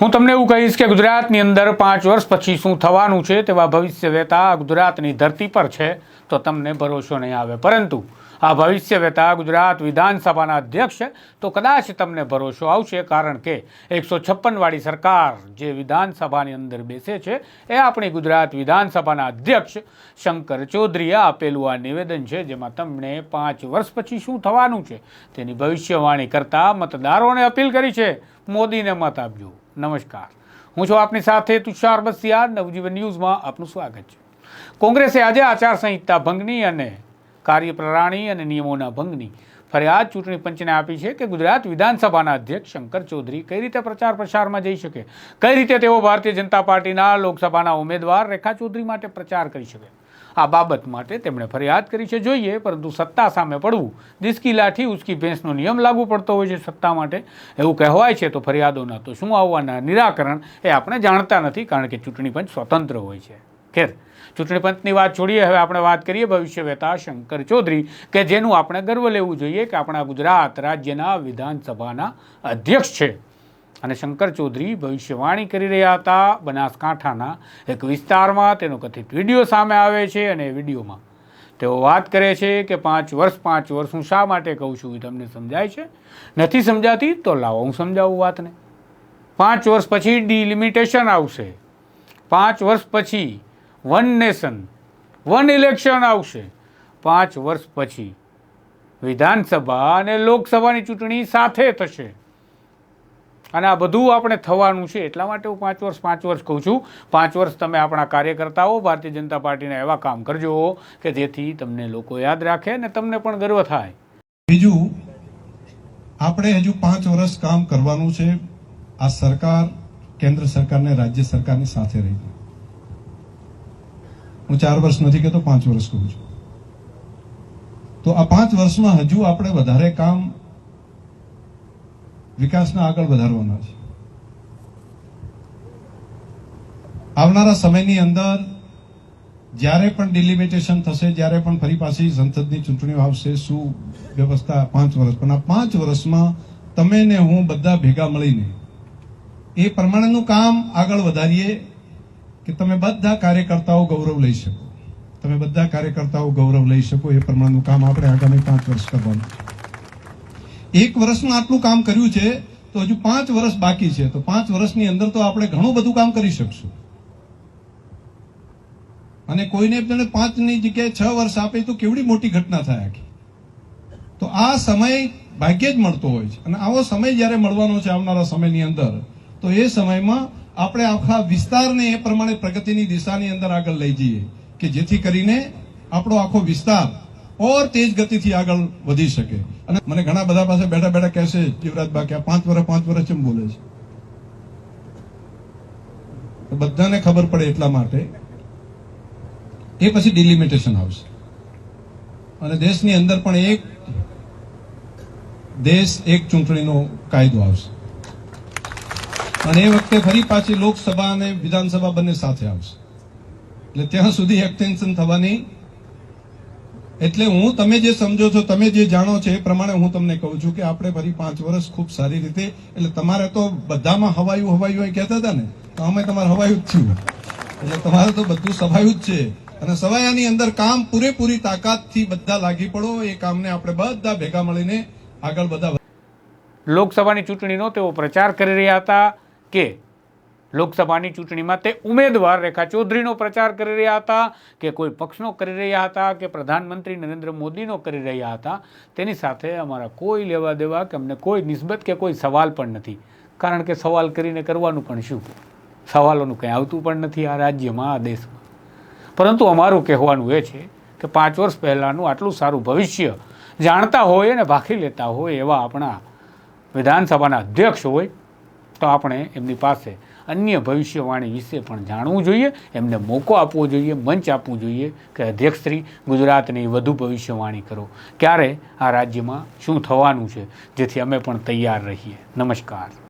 હું તમને એવું કહીશ કે ગુજરાતની અંદર પાંચ વર્ષ પછી શું થવાનું છે તેવા ભવિષ્ય વેતા ગુજરાતની ધરતી પર છે, તો તમને ભરોસો નહીં આવે. પરંતુ આ ભવિષ્ય વેતા ગુજરાત વિધાનસભાના અધ્યક્ષ તો કદાચ તમને ભરોસો આવશે, કારણ કે એકસો છપ્પનવાળી સરકાર જે વિધાનસભાની અંદર બેસે છે, એ આપણી ગુજરાત વિધાનસભાના અધ્યક્ષ શંકર ચૌધરીએ આપેલું આ નિવેદન છે, જેમાં તમને પાંચ વર્ષ પછી શું થવાનું છે, તેની ભવિષ્યવાણી કરતા મતદારોને અપીલ કરી છે. મોદીને મત આપજો. નમસ્કાર. હું છું આપની સાથે તુષાર બસિયા નવજીવન ન્યૂઝમાં આપનું સ્વાગત છે. કોંગ્રેસે આજે આચારસંહિતા ભંગની અને કાર્યપ્રણાલી અને નિયમોના ભંગની ફરિયાદ ચૂંટણી પંચને આપી છે કે ગુજરાત વિધાનસભાના અધ્યક્ષ શંકર ચૌધરી કઈ રીતે પ્રચાર પ્રસારમાં જઈ શકે? કઈ રીતે તેઓ ભારતીય જનતા પાર્ટીના લોકસભાના ઉમેદવાર રેખા ચૌધરી માટે પ્રચાર કરી શકે? આ બાબત માટે તેમણે ફરિયાદ કરી છે. જોઈએ, પરંતુ સત્તા સામે પડવું, દિસકી લાઠી ઉચકી ભેંસનો નિયમ લાગુ પડતો હોય છે સત્તા માટે. એવું કહેવાય છે તો ફરિયાદોના તો શું આવવાના? નિરાકરણ એ આપણે જાણતા નથી, કારણ કે ચૂંટણી પંચ સ્વતંત્ર હોય છે. ખેર, ચૂંટણી પંચની વાત છોડીએ, હવે આપણે વાત કરીએ ભવિષ્ય વેતા શંકર ચૌધરી, કે જેનું આપણે ગર્વ લેવું જોઈએ કે આપણા ગુજરાત રાજ્યના વિધાનસભાના અધ્યક્ષ છે. અને શંકર ચૌધરી ભવિષ્યવાણી કરી રહ્યા હતા બનાસકાંઠાના એક વિસ્તારમાં. તેનો કથિત વીડિયો સામે આવે છે અને વિડીયોમાં તેઓ વાત કરે છે કે પાંચ વર્ષ પાંચ વર્ષ હું શા માટે કહું છું એ તમને સમજાય છે? નથી સમજાતી તો લાવો હું સમજાવું વાતને. પાંચ વર્ષ પછી ડિલિમિટેશન આવશે. પાંચ વર્ષ પછી વન નેશન, વન ઇલેક્શન આવશે. પાંચ વર્ષ પછી વિધાનસભા અને લોકસભાની ચૂંટણી સાથે થશે. અને આ બધું આપણે થવાનું છે એટલા માટે હું પાંચ વર્ષ પાંચ વર્ષ કહું છું. પાંચ વર્ષ તમે આપણા કાર્યકર્તાઓ, ભારતીય જનતા પાર્ટીના એવા કામ કરજો કે જેથી તમને લોકો યાદ રાખે અને તમને પણ ગર્વ થાય. બીજું, આપણે હજુ પાંચ વર્ષ કામ કરવાનું છે. આ સરકાર કેન્દ્ર સરકારને રાજ્ય સરકારની સાથે રહી હું ચાર વર્ષ નથી કહેતો, પાંચ વર્ષ કહું છું. તો આ પાંચ વર્ષમાં હજુ આપણે વધારે કામ વિકાસના આગળ વધારવાના છે. આવનારા સમયની અંદર જ્યારે પણ ડિલિમિટેશન થશે, જ્યારે પણ ફરી પાછી સંસદની ચૂંટણીઓ આવશે, શું વ્યવસ્થા પાંચ વર્ષ? પણ આ પાંચ વર્ષમાં તમે ને હું બધા ભેગા મળીને એ પ્રમાણેનું કામ આગળ વધારીએ કે તમે બધા કાર્યકર્તાઓ ગૌરવ લઈ શકો. તમે બધા કાર્યકર્તાઓ ગૌરવ લઈ શકો એ પ્રમાણેનું કામ આપણે આગામી પાંચ વર્ષ કરવાનું છે. એક વર્ષમાં આટલું કામ કર્યું છે, તો હજુ પાંચ વર્ષ બાકી છે. તો પાંચ વર્ષની અંદર તો આપણે ઘણું બધું કામ કરી શકશું. અને કોઈને તમે પાંચની જગ્યાએ છ વર્ષ આપે તો કેવડી મોટી ઘટના થાય આખી. તો આ સમય ભાગ્યે જ મળતો હોય છે. અને આવો સમય જ્યારે મળવાનો છે આવનારા સમયની અંદર, તો એ સમયમાં આપણે આખા વિસ્તારને એ પ્રમાણે પ્રગતિની દિશાની અંદર આગળ લઈ જઈએ કે જેથી કરીને આપણો આખો વિસ્તાર ઓર તેજ ગતિથી આગળ વધી શકે. અને મને ઘણા બધા પાસે બેઠા બેઠા કહેશે જીવરાજબા કે આ પાંચ વર્ષ પાંચ વર્ષ કેમ બોલે છે? બધાને ખબર પડે એટલા માટે. એ પછી ડિલિમિટેશન આવશે. અને દેશની અંદર પણ એક દેશ, એક ચૂંટણીનો કાયદો આવશે. અને એ વખતે ફરી પાછી લોકસભા અને વિધાનસભા બંને સાથે આવશે. એટલે ત્યાં સુધી એક્સટેન્શન થવાની એટલે હું તમે જે સમજો છો, તમે જે જાણો છો, એ પ્રમાણે હું તમને કહું છું કે આપણે ફરી પાંચ વર્ષ ખૂબ સારી રીતે, એટલે તમારે તો બધામાં હવાયું હવાયું કહેતા હતા ને, તો અમે તમારે હવાયું જ થયું. એટલે તમારે તો બધું સવાયું જ છે. અને સવાયાની અંદર કામ પૂરેપૂરી તાકાતથી બધા લાગી પડો, એ કામને આપણે બધા ભેગા મળીને આગળ બધા લોકસભાની ચૂંટણીનો તેઓ પ્રચાર કરી રહ્યા હતા કે લોકસભાની ચૂંટણીમાં તે ઉમેદવાર રેખા ચૌધરીનો પ્રચાર કરી રહ્યા હતા, કે કોઈ પક્ષનો કરી રહ્યા હતા, કે પ્રધાનમંત્રી નરેન્દ્ર મોદીનો કરી રહ્યા હતા. તેની સાથે અમારા કોઈ લેવા દેવા કે અમને કોઈ નિસ્બત કે કોઈ સવાલ પણ નથી. કારણ કે સવાલ કરીને કરવાનું પણ શું? સવાલોનું કંઈ આવતું પણ નથી આ રાજ્યમાં, આ દેશમાં. પરંતુ અમારું કહેવાનું એ છે કે પાંચ વર્ષ પહેલાંનું આટલું સારું ભવિષ્ય જાણતા હોય અને ભાખી લેતા હોય એવા આપણા વિધાનસભાના અધ્યક્ષ હોય, તો આપણે એમની પાસે અન્ય ભવિષ્યવાણી વિશે પણ જાણવું જોઈએ, એમને મોકો આપવો જોઈએ, મંચ આપવું જોઈએ કે અધ્યક્ષશ્રી ગુજરાતની વધુ ભવિષ્યવાણી કરો. ક્યારે આ રાજ્યમાં શું થવાનું છે, જેથી અમે પણ તૈયાર રહીએ. નમસ્કાર.